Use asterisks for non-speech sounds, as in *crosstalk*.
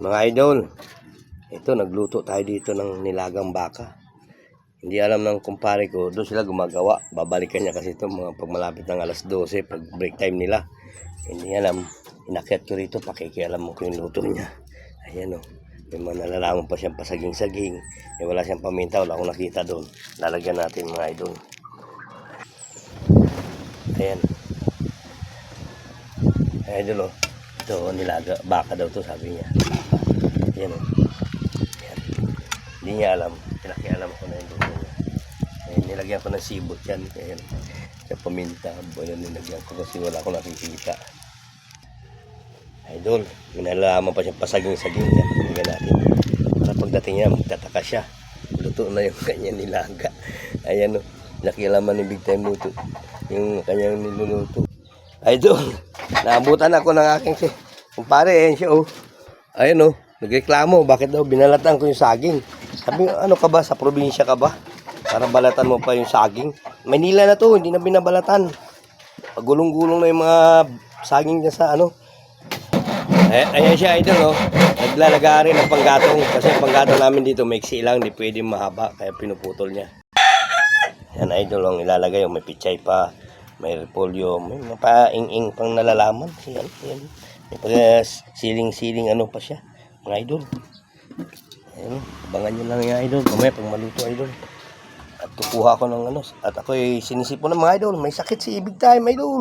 Mga idol, ito nagluto tayo dito ng nilagang baka. Hindi alam ng kumpare ko, doon sila gumagawa. Babalikan niya kasi ito mga pag malapit ng alas 12, pag break time nila. Hindi alam, inakyat ko rito, pakikialam mo ko yung luto niya. Ayan o, may mga nalalaman pa siyang pasaging-saging. Eh, wala siyang paminta, wala akong nakita doon. Lalagyan natin mga idol. Ayan. Ayan idol o. Ito, nilaga, baka daw to sabi niya. Ayan o. Ayan. Hindi niya alam. Pinakialam ko na yung luto niya. Ayan, nilagyan ko ng sibot yan. Ayan. Sa paminta. Ayan, nilagyan ko kasi wala akong nakikita. Idol, may nalalaman pa siya pasaging-saging yan. Tingnan natin. Para pagdating niya, magtataka siya. Luto na yung *laughs* kanyang nilaga. Ayan o. Nakialaman ni Big Time Luto. Yung kanyang niluluto. Idol, naabutan ako ng aking si kumpare. Ayan siya oh. Ayan oh. Nagreklamo, bakit daw binalatan ko yung saging? Sabi ano ka ba? Sa probinsya ka ba? Para balatan mo pa yung saging. Manila na to, hindi na binabalatan. Pagulong-gulong na yung mga saging niya sa ano. Ay, ayan siya idol oh. Naglalaga rin ng panggatong kasi ang panggatong namin dito maiksi lang, hindi pwede mahaba kaya pinuputol niya. Yan idol ang ilalagay, oh, may pichay pa, may repolyo, may mga paing-ing pang nalalaman. Yan, yan. May pag siling-siling ano pa siya, mga idol. Ayan, abangan nyo lang yung idol. Mamaya pag maluto idol. At kukuha ko ng ano. At ako ay sinisipo ng mga idol. May sakit si Big Time idol.